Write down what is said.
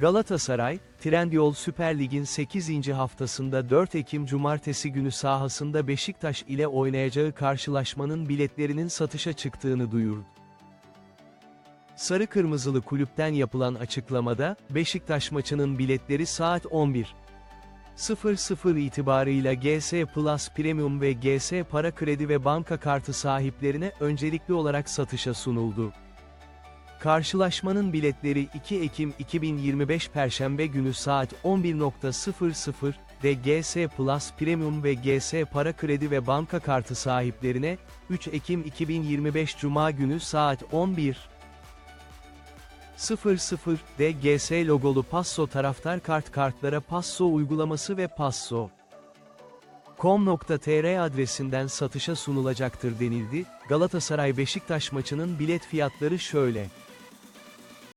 Galatasaray, Trendyol Süper Lig'in 8. haftasında 4 Ekim Cumartesi günü sahasında Beşiktaş ile oynayacağı karşılaşmanın biletlerinin satışa çıktığını duyurdu. Sarı Kırmızılı kulüpten yapılan açıklamada, Beşiktaş maçının biletleri saat 11. 00 itibarıyla GS Plus Premium ve GS Para Kredi ve Banka Kartı sahiplerine öncelikli olarak satışa sunuldu. Karşılaşmanın biletleri 2 Ekim 2025 Perşembe günü saat 11.00'de GS Plus Premium ve GS Para Kredi ve Banka Kartı sahiplerine, 3 Ekim 2025 Cuma günü saat 11. 00 DGS logolu Passo taraftar kart kartlara Passo uygulaması ve Passo com.tr adresinden satışa sunulacaktır denildi. Galatasaray Beşiktaş maçının bilet fiyatları şöyle.